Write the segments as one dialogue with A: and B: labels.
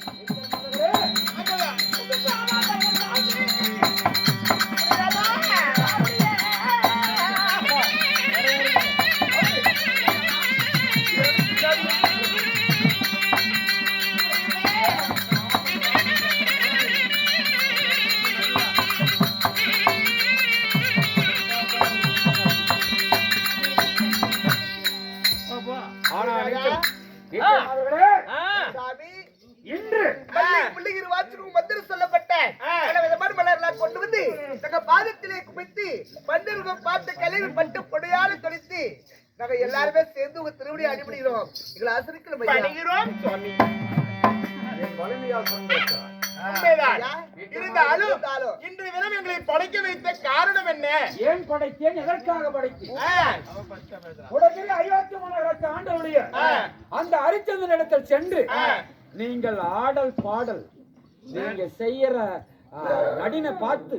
A: Thank
B: you. படைத்தேன் எதற்காக படைத்தேன் உடனே அயோத்தி மாநகரத்து ஆண்டவருடைய
A: ஆ.
B: அந்த ஹரிச்சந்திரன் இடத்தில் சென்று. நீங்கள் ஆடல் பாடல் நீங்க செய்யற நடினை பார்த்து.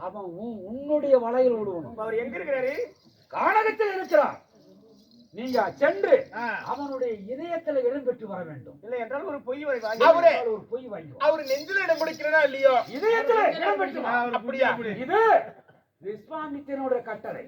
B: அவன் உன்- உன்னுடைய வலையில் விடுவணும்
A: அவர் எங்க இருக்கிறாரு
B: கானகத்தில் இருக்கிறான் நீங்க சென்று. அவனுடைய இதயத்துல இடம் பெற்று வர வேண்டும்
A: இல்லை என்றால் ஒரு பொய் அவரே
B: ஒரு பொய் வாங்கி.
A: அவர் நெஞ்சில இடம் கொடுக்கிறதா இல்லையோ
B: இதயத்துல இடம் பெற்று.
A: அப்படியா
B: இது விஸ்வாமித்திரனுடைய கட்டளை.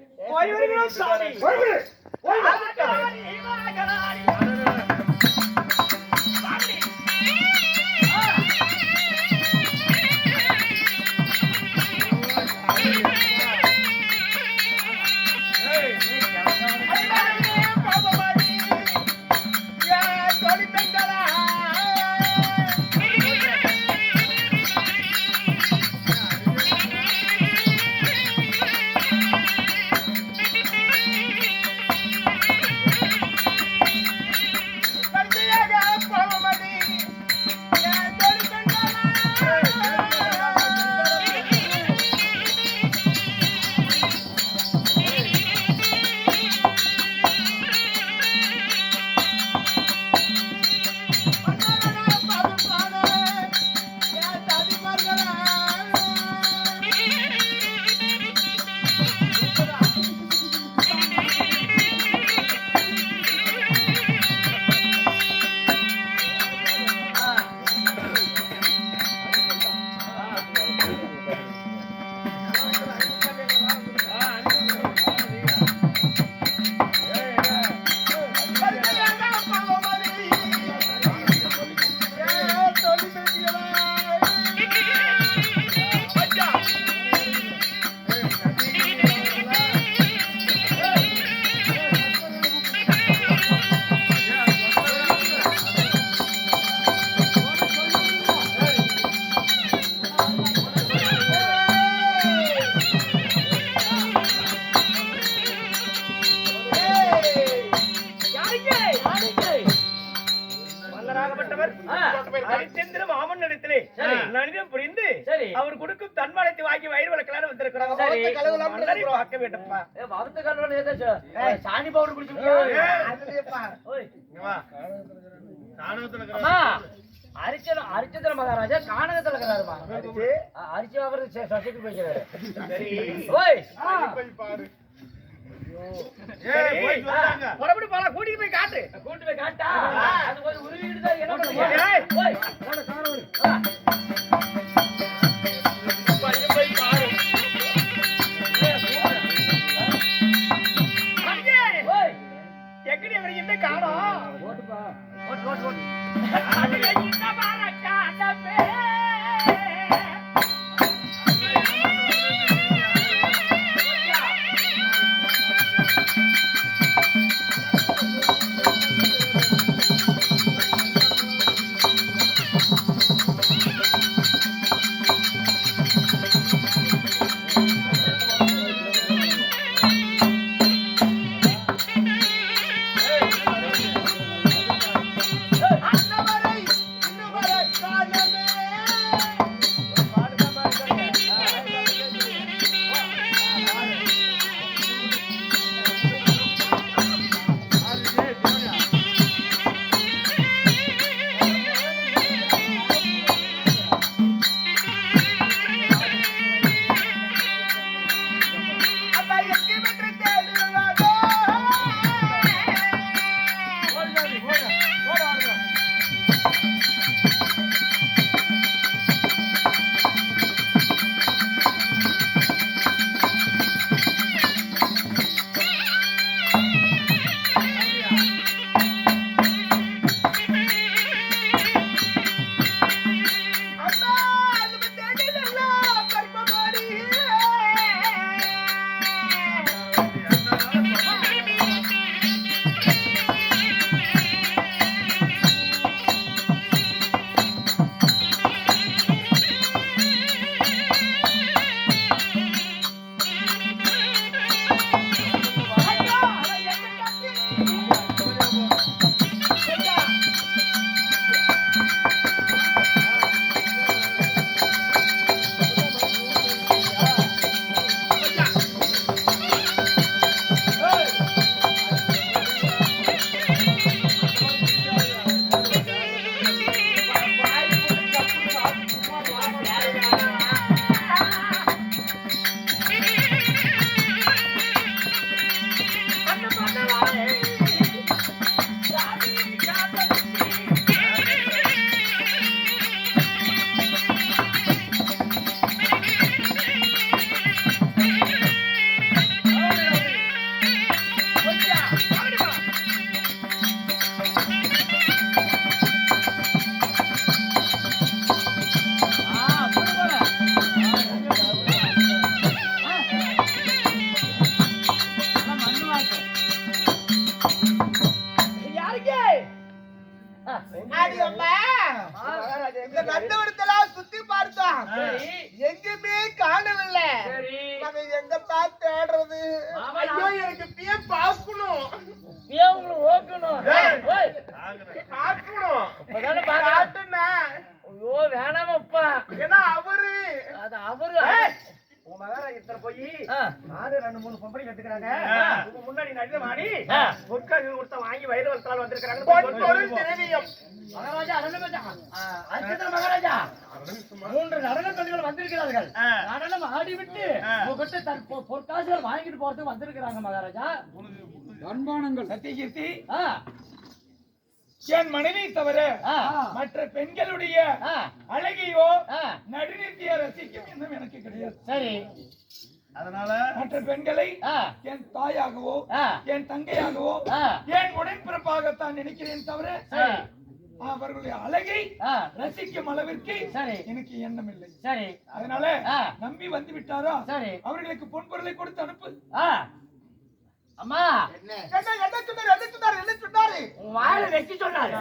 C: சசிக்கு போய்க்கிறாரு.
A: சரி.
C: ஓய்.
A: சரி. புறப்பட்டு போலாம் கூட்டிட்டு போய் காட்டு.
C: கூட்டு போய் காட்டா? அது போய் உருவிட்டு தான் என்ன ஆ.
A: போய் பாரு. எங்கடி அவர் என்ன காணோம்
B: போட்டுப்பா
C: ஓட்டு ஓட்டு ஓட்டு.
B: முன்னாடி. பொற்காசு கொடுத்த வாங்கி வயிறு வளர்த்தால் வந்திருக்கிறாங்க.
C: மகாராஜா மூன்று நடன பெண்கள் வந்திருக்கிறார்கள். நடனம் ஆடிவிட்டு. உங்ககிட்ட தன் பொற்காசுகள் வாங்கிட்டு போறதுக்கு வந்திருக்கிறாங்க மகாராஜா.
D: அன்பானங்கள்
E: சத்தியகீர்த்தி. என் மனைவி தவிர மற்ற பெண்களுடைய அழகையோ. நடுநிறுத்திய ரசிக்கும் எண்ணம் எனக்கு கிடையாது.
C: சரி.
B: அதனால
E: மற்ற பெண்களை என் தாயாகவோ என் தங்கையாகவோ என் உடன்பிறப்பாகத்தான் நினைக்கிறேன் தவிர அவர்களுடைய அழகை ரசிக்கும் அளவிற்கு
C: சரி.
E: எனக்கு எண்ணம் இல்லை.
C: சரி.
E: அதனால. நம்பி வந்து விட்டாரா?
C: சரி.
E: அவர்களுக்கு பொன்பொருளை கொடுத்து அனுப்பு.
C: அம்மா.
F: என்ன? என்ன சொன்னாரு என்ன சொன்னாரு என்ன சொன்னாரு?
C: வாயில வச்சு சொன்னாரு.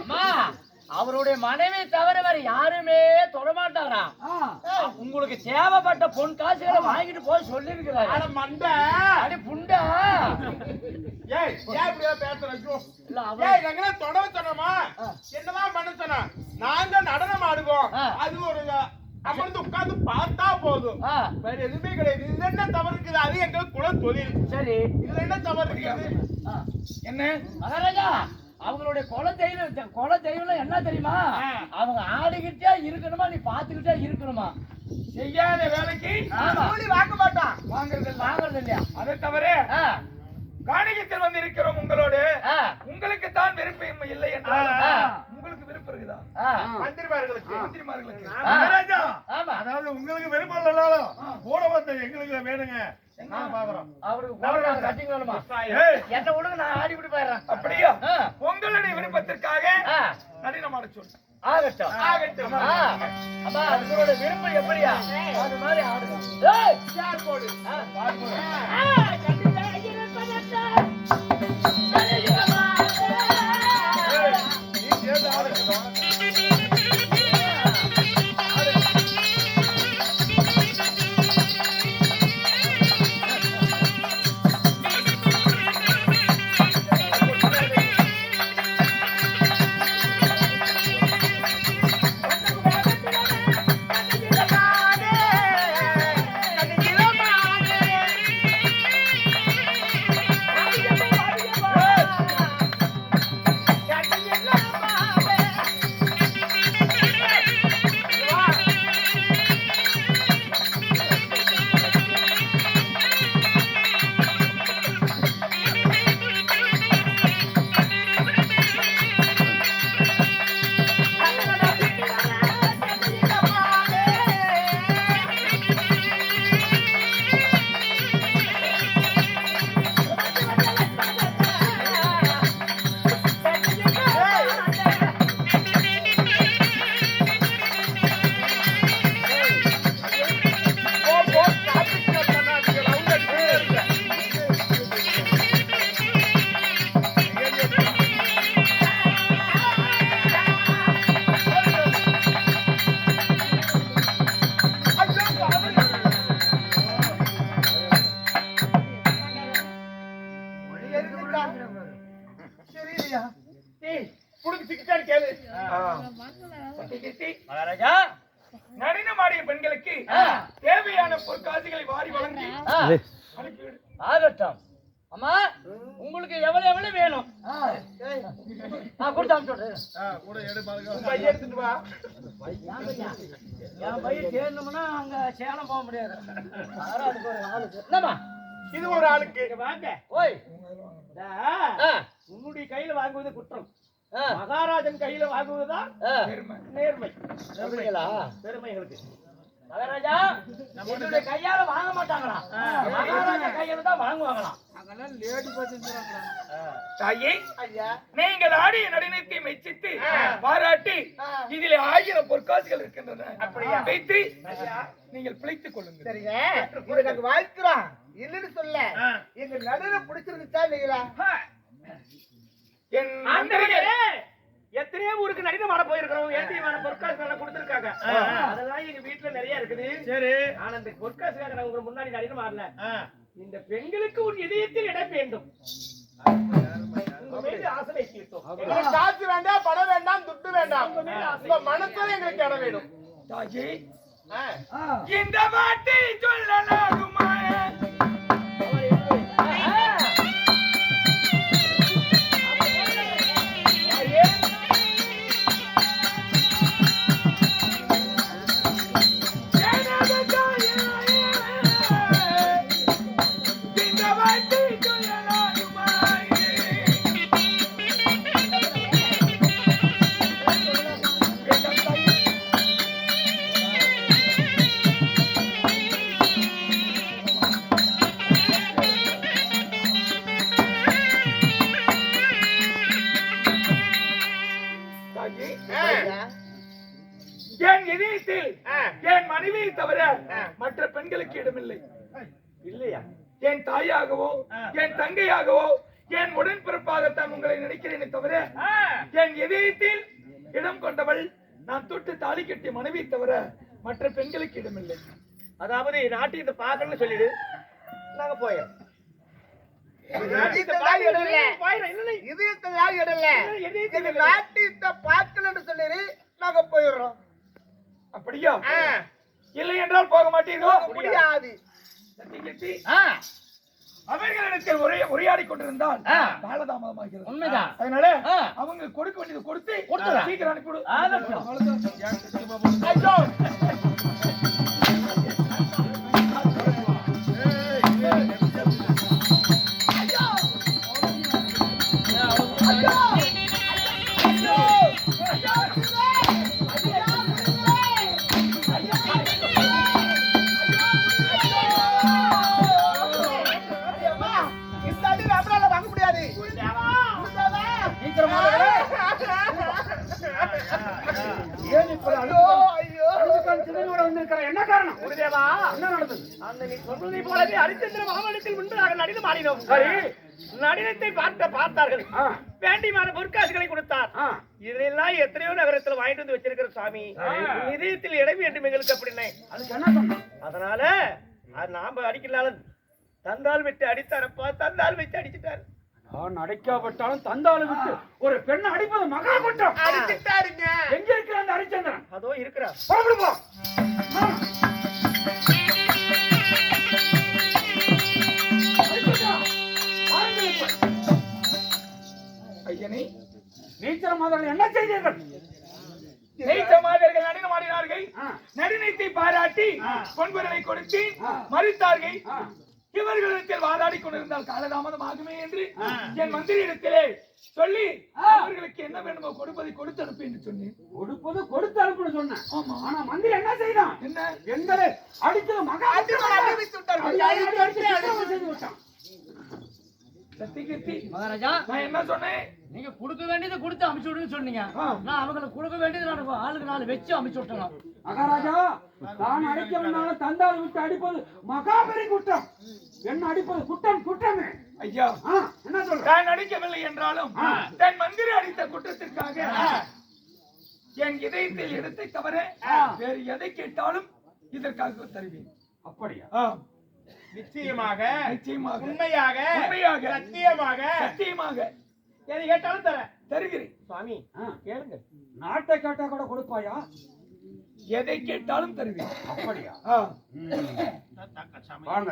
C: அம்மா. அவருடைய மனைவி தவிர வேற யாருமே தொடமாட்டாரா உங்களுக்கு தேவைப்பட்ட பொன் காசுகளை வாங்கிட்டு போய் சொல்லிருக்கிறாரு
F: அட மண்டை.
C: அடி புண்டா
F: ஏய், ஏன் இப்படியா பேசுற? ஏய், நாங்கெல்லாம் தொட சொன்னோமா?
C: ஆ.
F: என்னதான் பண்ண சொன்னோம்? நாங்க நடனம் ஆடுவோம். அது ஒரு அமர்ந்து உட்கார்ந்து பார்த்தா போதும் வேற எதுவுமே கிடையாது இதுல என்ன தவறு இருக்குது அது எங்க குல தொழில்
C: சரி
F: இதுல என்ன தவறு இருக்குது.
E: என்ன
C: மகாராஜா அவங்களுடைய கொலை தெய்வம் கொலை தெய்வம் என்ன தெரியுமா? அவங்க ஆடிக்கிட்டே இருக்கணுமா நீ பாத்துக்கிட்டே இருக்கணுமா?
E: செய்யாத வேலைக்கு
F: கூலி வாங்க மாட்டான்.
E: வாங்குறது.
C: வாங்குறது இல்லையா
E: அதை தவிர காணிக்கத்தில் வந்து இருக்கிறோம் உங்களோடு. உங்களுக்கு தான் விருப்பம் இல்லை என்றால். உங்களுக்கு விருப்பம் இருக்குதா.
F: மந்திரிமார்களுக்கு
E: மந்திரிமார்களுக்கு.
B: அதாவது உங்களுக்கு விருப்பம் இல்லைனாலும் கூட வந்த எங்களுக்கு வேணுங்க.
C: என்ன விடுங்க நான் ஆடி விட்டு போயிடுறேன்.
E: அப்படியா? உங்களுடைய விருப்பத்திற்காக
C: ஆ,
E: நடினமாட சொல்.
C: ஆகட்டும்.
E: ஆகட்டும்.
C: அம்மா அதுங்களோட விருப்பம் எப்படியா? அது மாதிரி ஆடுங்க.
F: போடு? சரியா
E: புடுங்க சிக்கிச்சான்னு கேளு.
C: மகாராஜா.
E: நளினமாடிய பெண்களுக்கு. தேவையான பொற்காசுகளை வாரி வழங்கி
C: ஆகட்டும். அம்மா உங்களுக்கு எவ்வளவு எவ்வளவு வேணும்? ஆ, கொடுத்து அனுப்பிச்சு
B: கூட எடு பாருங்க.
F: பையன் எடுத்துட்டு வா.
C: என் பையன் தேடணும்னா அங்க சேலம் போக முடியாது. என்னம்மா?
F: இது ஒரு ஆளுக்கு.
B: இங்க வாங்க.
C: ஓய்.
B: உன்னுடைய கையில வாங்குவது குற்றம். மகாராஜன் கையில வாங்குவதுதான். நேர்மை.
C: அப்படிங்களா
B: பெருமை எங்களுக்கு
C: மகாராஜா என்னுடைய கையால வாங்க மாட்டாங்களா? மகாராஜா கையால தான் வாங்குவாங்களாம்
E: நீங்கள் ஆடிய நடனத்தை மெச்சித்து பாராட்டி இதில் ஆயிரம் பொற்காசுகள் இருக்கின்றன.
F: அப்படியா?
E: வைத்து நீங்கள் பிழைத்துக் கொள்ளுங்கள்.
F: சரிங்க. வாழ்க்கிறோம் இல்லைன்னு சொல்ல. எங்க நடுவில் பிடிச்சிருந்துச்சா இல்லைங்களா?
E: எத்தனையோ ஊருக்கு நடிகை மாற போயிருக்கிறோம். ஏடிஎம் பொற்காசுகள் கொடுத்துருக்காங்க. அதெல்லாம் எங்க வீட்டுல நிறைய இருக்குது.
B: சரி.
E: ஆனா இந்த பொற்காசுக்காக நான் உங்களுக்கு முன்னாடி நடிகை மாறல
B: ஆ.
E: இந்த பெண்களுக்கு ஒரு இதயத்தில் இடம் வேண்டும்.
B: காசு வேண்டாம் பணம் வேண்டாம் துட்டு வேண்டாம். உங்க மனசுல எங்களுக்கு இடம் வேணும்.
E: இந்த வாட்டி சொல்லலாகுமா அவர்களிடத்தில் உரைய உரையாடி கொண்டிருந்தால் காலதாமதமாகிறது
C: உண்மைதான்.
E: அதனால. அவங்க கொடுக்க வேண்டியது கொடுத்து. சீக்கிரம் அனுப்பிவிடு சாமி. இதயத்தில் இடம் வேண்டும் எங்களுக்கு அப்படின்னு அதனால அது நாம அடிக்கலாலும் தந்தால் விட்டு அடித்தாரப்பா தந்தால் வச்சு அடிச்சுட்டாரு.
D: நான் அடைக்காவிட்டாலும் தந்தாலும் விட்டு ஒரு பெண்ணை அடிப்பது மகா குற்றம்.
F: அடிச்சுட்டாருங்க.
D: எங்க இருக்கிற அந்த ஹரிச்சந்திரன்
E: அதோ இருக்கிறா
D: புறப்படு போ ஆ. ஹரிச்சந்திரா, வாருங்கள் இப்ப.
E: ஐயனே
D: நீச்சல் மாதவர்கள் என்ன செய்தீர்கள்?
E: நீச்சமாதர்கள் நடினமாடினார்கள். நடினத்தை பாராட்டி பொன்பொருளை கொடுத்து மறுத்தார்கள். இவர்களிடத்தில் வாதாடி கொண்டிருந்தால் காலதாமதம் ஆகுமே என்று என் மந்திரியிடத்திலே சொல்லி அவர்களுக்கு என்ன வேண்டுமோ கொடுப்பதை கொடுத்து அனுப்பு என்று சொன்னேன்.
D: கொடுப்பது கொடுத்து அனுப்புன்னு சொன்னேன் ஆனா மந்திரி என்ன செய்தான்?
E: என்ன?
D: எங்களை அடித்தது மகா
F: அடித்து விட்டார்கள்.
D: விட்டான்.
C: மகாராஜா.
E: நான் என்ன சொன்னேன்?
C: நீங்க கொடுக்க வேண்டியதை கொடுத்து அமுச்சு விடுன்னு சொன்னீங்க. நான் அவங்களுக்கு கொடுக்க வேண்டியது நான் ஆளுக்கு நாலு வச்சு அமுச்சு விட்டணும்
D: மகாராஜா தான் அடிக்கவில்லை தந்தால் விட்டு அடிப்பது மகாபெரி குற்றம். என்ன அடிப்பது குற்றம் குற்றமே.
E: ஐயா.
D: என்ன சொல்ற?
E: நான் நடிக்கவில்லை என்றாலும் தன் மந்திரி அடித்த குற்றத்திற்காக என் இதயத்தில் இடத்தை தவிர வேறு எதை கேட்டாலும் இதற்காக தருவேன்
D: அப்படியா?
B: நிச்சயமாக
E: நிச்சயமாக
B: உண்மையாக
E: உண்மையாக
B: சத்தியமாக
E: சத்தியமாக.
B: எதை கேட்டாலும் தரேன்.
E: தருகிறேன்.
B: சுவாமி கேளுங்க
D: நாட்டை கேட்டா கூட கொடுப்பாயா?
E: எதை கேட்டாலும் தருவேன்.
D: அப்படியா?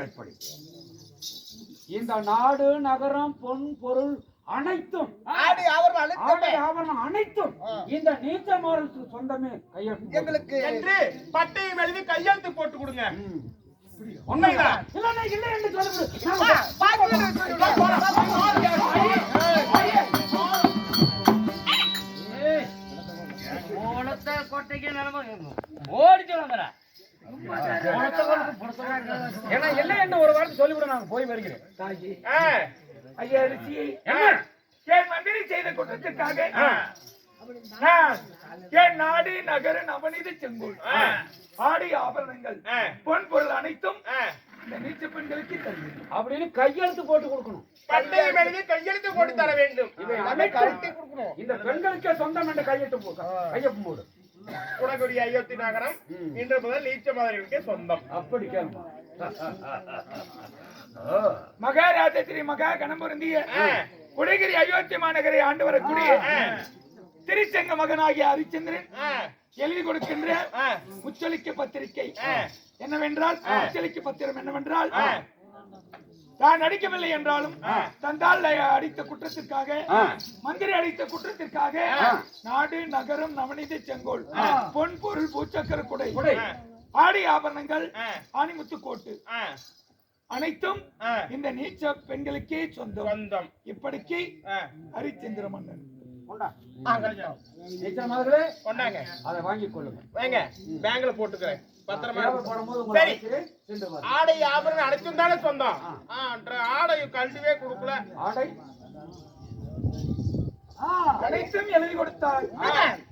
D: இப்படி. இந்த நாடு நகரம் பொன் பொருள் அனைத்தும்
F: ஆடி அவர்கள்
D: ஆடை ஆபரணம் அனைத்தும் இந்த நீச்சமாரத்துக்கு சொந்தமே கையெழுத்து
F: எங்களுக்கு
B: என்று பட்டையும் எழுதி கையெழுத்து போட்டு கொடுங்க. உண்மைதான்
D: இல்லை என்று
C: கோட்டைக்கு நிலம
D: ஏன்னா இல்லை என்று ஒரு வார்த்தை சொல்லிவிட நான் போய் வருகிறேன்
E: ஐயா
D: என்ன?
E: என் மந்திரி செய்த குற்றத்திற்காக என் நாடு நகர நவநீத செங்கோல். ஆடி ஆபரணங்கள். பொன் பொருள் அனைத்தும்
B: ஆ.
E: இந்த நீச்ச பெண்களுக்கு தருகிறேன்
D: அப்படின்னு கையெழுத்து போட்டு கொடுக்கணும்.
B: எழுதி கையெழுத்து போட்டு தர வேண்டும்.
D: இந்த பெண்களுக்கே சொந்தம் என்ற கையெழுத்து போ போடு.
B: குடகுடி அயோத்தி நகரம் இன்று முதல் நீச்ச மாதிரிகளுக்கே சொந்தம்.
D: அப்படி கேளுமா
E: மகாராஜ ஸ்ரீ மகா கணபுரந்திய குடகிரி அயோத்தி மாநகரை ஆண்டு வரக்கூடிய திருச்சங்க மகனாகிய ஹரிச்சந்திரன் எழுதி கொடுக்கின்ற முச்சலிக்க பத்திரிகை. என்னவென்றால் முச்சலிக்க பத்திரம் என்னவென்றால் தான் அடிக்கவில்லை என்றாலும் தந்தால் அடித்த குற்றத்திற்காக மந்திரி அடித்த குற்றத்திற்காக நாடு நகரம் நவநீத செங்கோல் பொன் பொருள் பூச்சக்கர குடை. ஆடி ஆபரணங்கள் ஆணிமுத்து கோட்டு. அனைத்தும் இந்த நீச்ச பெண்களுக்கே சொந்தம். இப்படிக்கு ஹரிச்சந்திர மன்னன்.
B: கொண்டாங்க.
D: அதை வாங்கிக் கொள்ளுங்க
B: வாங்க பேங்க்ல போட்டுக்கிறேன். பத்திரமா
D: போடும்போது
B: சரி. ஆடை ஆபரணம் அனைத்தும் தானே சொந்தம். ஆடை கழட்டவே கொடுக்கல.
D: ஆடை?
E: எழுதி கொடுத்தாய்.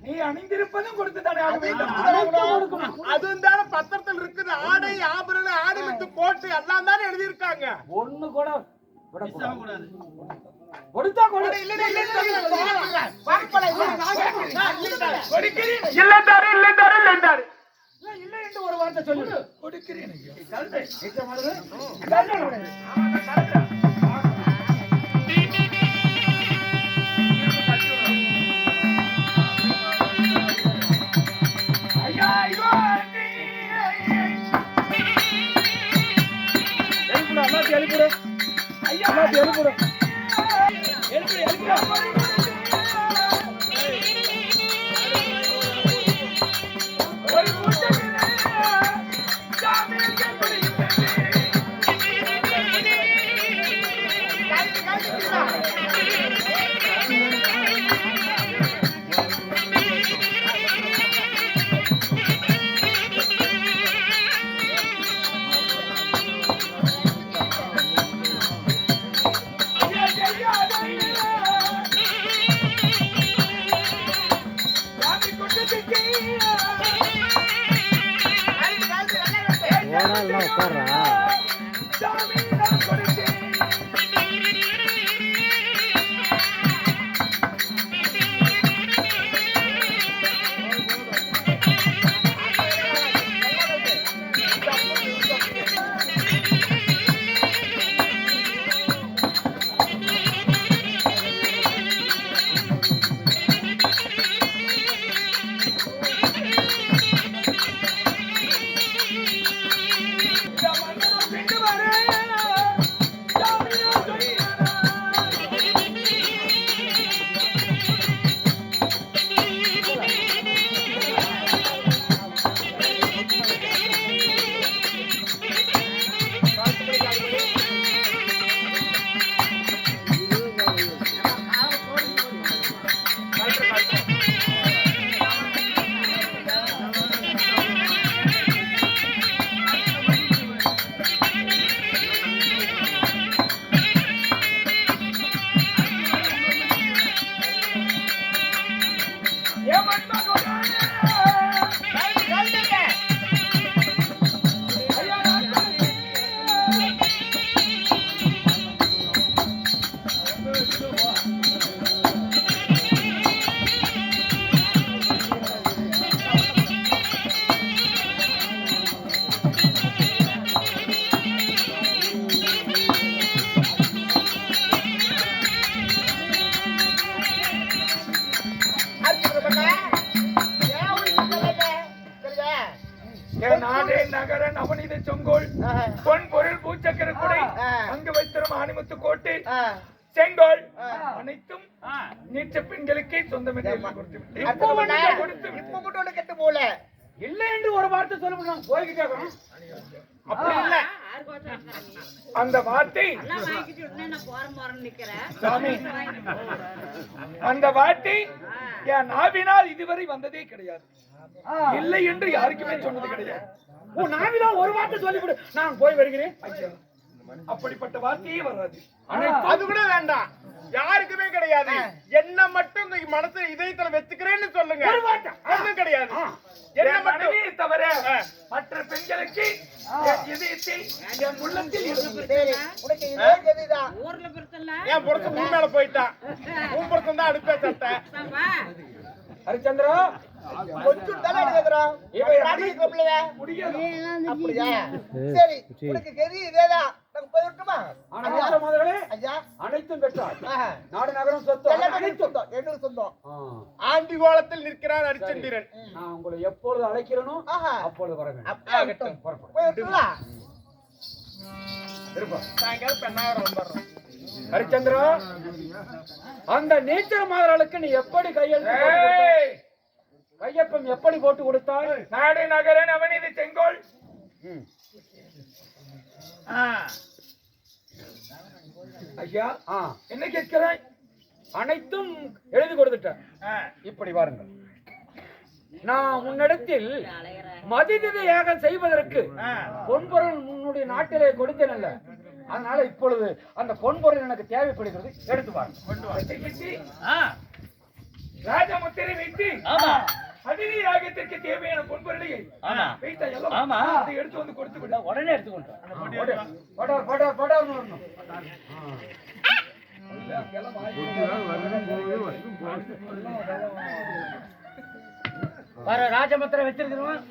E: நீ அணிந்திருப்பதும் கொடுத்துதானே.
B: அதுவும் தானே பத்திரத்தில் இருக்குது. ஆடை ஆபரணம் ஆடை வித்து போட்டு எல்லாம் தானே எழுதியிருக்காங்க.
D: ஒண்ணு கூட விடக்கூடாது. கொடுத்தா கொடு.
E: கொடுக்கிறேன் இல்லை தாரு இல்லை
D: என்று ஒரு வார்த்தை சொல்லிடு.
E: கொடுக்கிறேன். ஐயா. எழுப்பிடும் எழுப்பிடும் அந்த வார்த்தை என் நாவினால் இதுவரை வந்ததே கிடையாது. இல்லை என்று யாருக்குமே சொன்னது கிடையாது.
D: ஓ நாவிலா ஒரு வார்த்தை சொல்லிவிடு. நான் போய் வருகிறேன்.
E: அப்படிப்பட்ட வார்த்தையே வராது.
B: அது கூட வேண்டாம். யாருக்குமே கிடையாது. என்ன மட்டும் உங்க மனசு இதயத்துல வச்சுக்கிறேன்னு சொல்லுங்க. ஒண்ணும் கிடையாது. என்ன
E: என்
B: மட்டும்
E: தவிர மற்ற பெண்களுக்கு இதயத்தில் என் உள்ளத்தில் இருந்து
F: சரி உனக்கு இதே கதிதான்
G: ஊர்ல பிறத்தல
B: என் புறத்து உன் மேல போயிட்டான் உன் புறத்து தான் அடுப்பே சட்டை.
D: ஹரிச்சந்திரா
F: கொஞ்சம் அடிக்கல
E: முடியாது.
F: அப்படியா? சரி உனக்கு கதி இதேதான். நாங்க போயிருக்கோமா?
D: ஆனா நேற்று முதல்களே
F: ஐயா.
D: அனைத்தும் பெற்றார்
F: ஆஹா.
D: நாடு நகரம் சொத்து?
F: எல்லாமே எங்களுக்கு
D: அனைத்தும்.
F: சொந்தம் எங்களுக்கு சொந்தம்.
B: ஆண்டி கோலத்தில் நிற்கிறார் ஹரிச்சந்திரன்
D: நான் உங்களை எப்பொழுது அழைக்கிறேனோ. அப்பொழுது.
B: சாயங்காலம் பெண்ணாயிரம் வந்துடுறோம்.
D: ஹரிச்சந்திரா அந்த நீச்சல் மாதர்களுக்கு நீ எப்படி கையெழுத்து கையொப்பம் எப்படி போட்டு கொடுத்தாய்?
E: நாடு நகர நவநீதி செங்கோல்.
D: ம்.
E: ஐயா
D: ஆ.
E: என்ன கேட்கிறாய்
D: அனைத்தும் எழுதி கொடுத்துட்டேன். இப்படி வாருங்கள். நான் உன்னிடத்தில் மதிதிதையாக செய்வதற்கு பொன்பொருள் உன்னுடைய நாட்டிலே கொடுத்தேனல்ல. அதனால இப்பொழுது அந்த பொன்பொருள் எனக்கு தேவைப்படுகிறது. எடுத்து வாருங்க
E: ராஜமுத்திரை வைத்து
C: ஆமா.
E: அதிரி யாகத்திற்கு தேவையான பொன்பொருளையை. வைத்த எல்லாம்
C: ஆமா.
E: அதை எடுத்து வந்து கொடுத்து விட
C: உடனே எடுத்துக்கொண்டு
D: படார் படார் படார் வரணும்
C: வர ராஜபத்திரம் வச்சிருக்கிறோம்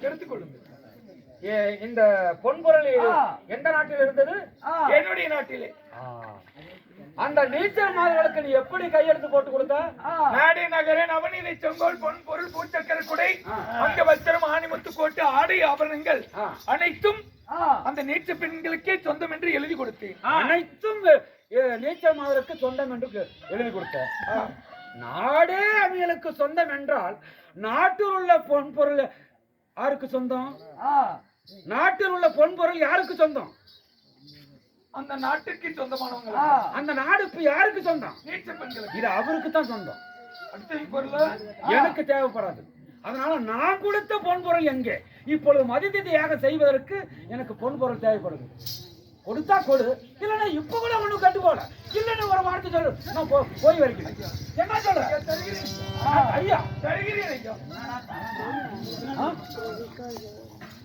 E: எடுத்துக் கொள்ளுங்கள்
D: ஏ, இந்த பொன்பொருள் எந்த நாட்டில் இருந்தது?
E: என்னுடைய நாட்டிலே.
D: அந்த நீச்சல் மாதர்களுக்கு நீ எப்படி கையெழுத்து போட்டு கொடுத்த?
E: நாடு நகர நவநீதி செங்கோல் பொன் பொருள் பூச்சக்கர குடை அங்க வஸ்திரம் ஆணிமுத்து கோட்டு ஆடை ஆபரணங்கள். அனைத்தும் அந்த நீச்ச பெண்களுக்கே சொந்தம் என்று எழுதி கொடுத்தேன்.
D: அனைத்தும் நீச்சல் மாதருக்கு சொந்தம் என்று எழுதி கொடுத்த நாடே அவைகளுக்கு சொந்தம் என்றால் நாட்டில் உள்ள பொன்பொருள் யாருக்கு சொந்தம்? நாட்டில் உள்ள பொன்பொருள் யாருக்கு சொந்தம்?
E: அந்த நாட்டுக்கு சொந்தமானவங்க
D: அந்த நாடு இப்ப யாருக்கு சொந்தம்? இது அவருக்கு தான் சொந்தம். எனக்கு தேவைப்படாது. அதனால நான் கொடுத்த பொன்பொருள் எங்கே? இப்பொழுது மதிதியாக செய்வதற்கு எனக்கு பொன்பொருள் தேவைப்படுது. கொடுத்தா கொடு. இல்லைன்னா இப்ப கூட ஒண்ணு கட்டு போல இல்லைன்னு ஒரு வார்த்தை சொல்லு. நான் போ- போய் வரைக்கும் என்ன சொல்ற? ஆ, ஐயா.
E: தருகிறேன்?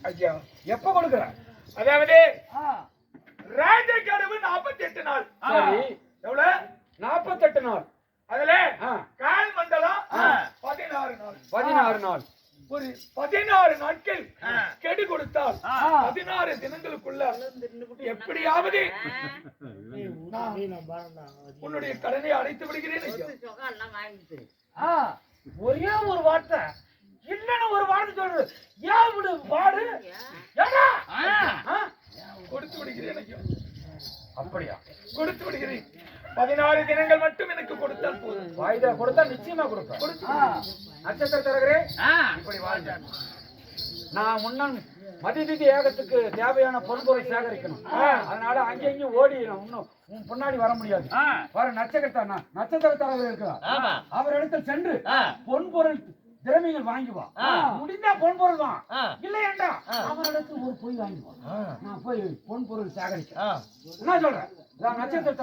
E: ஐயா
D: எப்ப கொடுக்குற?
E: அதாவது
D: சரி
E: எவ்வளவு?
D: நாற்பத்தெட்டு நாள்.
E: அதுல கால் மண்டலம் பதினாறு நாள்.
D: பதினாறு நாள்.
E: ஒரு பதினாறு நாட்கள் கெடு கொடுத்தால் பதினாறு தினங்களுக்குள்ள எப்படியாவது உன்னுடைய கடனை அடைத்து விடுகிறேன்
D: ஒரே ஒரு வார்த்தை. இல்லைன்னு ஒரு வார்த்தை சொல்றது. ஏன் விடு பாடு ஏடா? ஆ?
E: கொடுத்து விடுகிறேன்
D: அப்படியா?
E: கொடுத்து விடுகிறேன். பதினாறு தினங்கள் மட்டும் எனக்கு கொடுத்தால் போதும்.
D: வாய்தா கொடுத்தா நிச்சயமா கொடுப்பேன். நட்சத்திர தரகரே இப்படி வாழ்ந்த நான் முன்னம் மதிதிதி ஏகத்துக்கு தேவையான பொன்பொருள் சேகரிக்கணும். அதனால அங்கேயும் ஓடி நான் இன்னும் உன் பின்னாடி வர முடியாது. வர நட்சத்திர நட்சத்திர தரகர் இருக்கிறார்.
C: ஆமா.
D: அவர் இடத்தில் சென்று. பொன்பொருள் திறமைகள் வாங்கி வா முடிந்தா பொன்பொருள் வா.
C: ஆ.
D: இல்லையாண்டா. அவரிடத்தில் ஒரு பொய் வாங்கி வா நான் போய் பொன்பொருள் சேகரிக்க
C: ஆ.
D: என்ன சொல்றேன்? இதான் நட்சத்திர.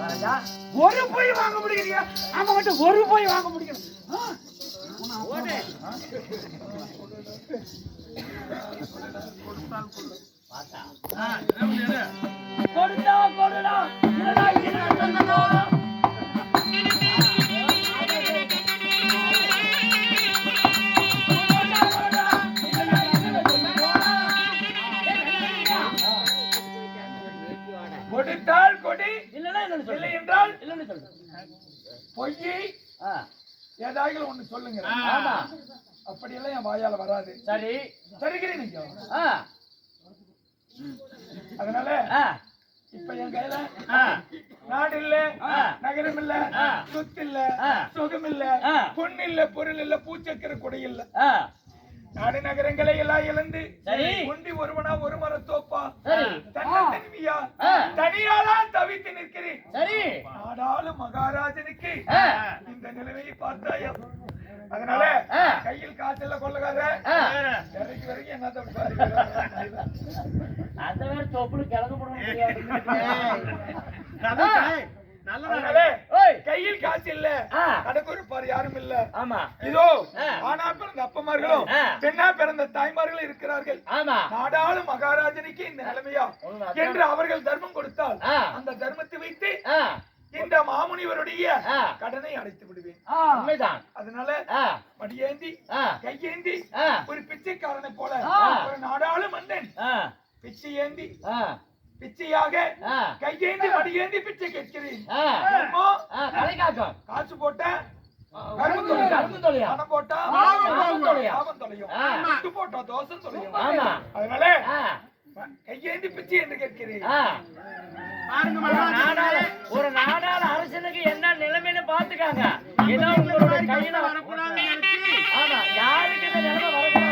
C: ராஜா
D: ஒரு பொய் வாங்க முடியலையா. மட்டும் ஒரு பொய் வாங்க முடியும் ஆ? கொடுத்தா கொடுடா.
C: இல்லன்னா
E: இல்லை என்றால்
C: இல்லன்னு ஆ.
E: ஏதாவது ஒண்ணு சொல்லுங்க
C: ஆமா
E: அப்படியெல்லாம் என் வாயால வராது
C: சரி ஆ.
E: அதனால. இப்ப என் கையில. நாடு இல்ல. நகரம் இல்ல. சொத்து இல்ல. சுகம் இல்ல. பொண்ணு இல்ல பொருள் இல்ல பூச்சக்கர கொடை இல்ல. நாடு நகரங்களை எல்லாம் இழந்து
C: சரி.
E: ஒண்டி ஒருவனா ஒரு மரத்தோப்பா. தனிமையா?
C: ஆ.
E: தனியாளா தவித்து நிற்கிறேன்.
C: சரி.
E: நாடாளும் மகாராஜனுக்கு. இந்த நிலைமையை பார்த்தாயா? அதனால. கையில் காசெல்லாம் கொள்ளக்கார
C: ஆ.
E: இறங்கி வரைக்கும் என்னத்த பாருங்க
C: அந்த வேற தொப்புல கிழங்கு போட முடியாது.
E: கையில் கையில் காசு இல்ல. கணக்கு ஒரு யாரும் இல்ல
C: ஆமா
E: இதோ. ஆனா பிறந்த அப்பமார்களும். பெண்ணா பிறந்த தாய்மார்களும் இருக்கிறார்கள்
C: ஆமா
E: நாடாளு மகாராஜனுக்கு இந்த நிலைமையா. என்று அவர்கள் தர்மம் கொடுத்தால். அந்த தர்மத்தை வைத்து இந்த மாமுனிவருடைய. கடனை அடைத்து விடுவேன்.
C: உண்மைதான்
E: அதனால மடியேந்தி கையேந்தி ஒரு பிச்சைக்காரனை போல. ஒரு நாடாளு மன்னன் பிச்சை ஏந்தி பிச்சையாக கையேந்தி மடியேந்தி பிச்சை கேட்கிறேன். காசு போட்ட பணம் போட்டா போட்டா தோசை தொலையும் அதனால கையேந்தி பிச்சை என்று கேட்கிறேன்.
C: ஒரு நாடாள அரசனுக்கு என்ன நிலைமைன்னு பாத்துக்காங்க ஏதோ உங்களுடைய கையில வரக்கூடாது யாருக்கு இந்த நிலைமை வரக்கூடாது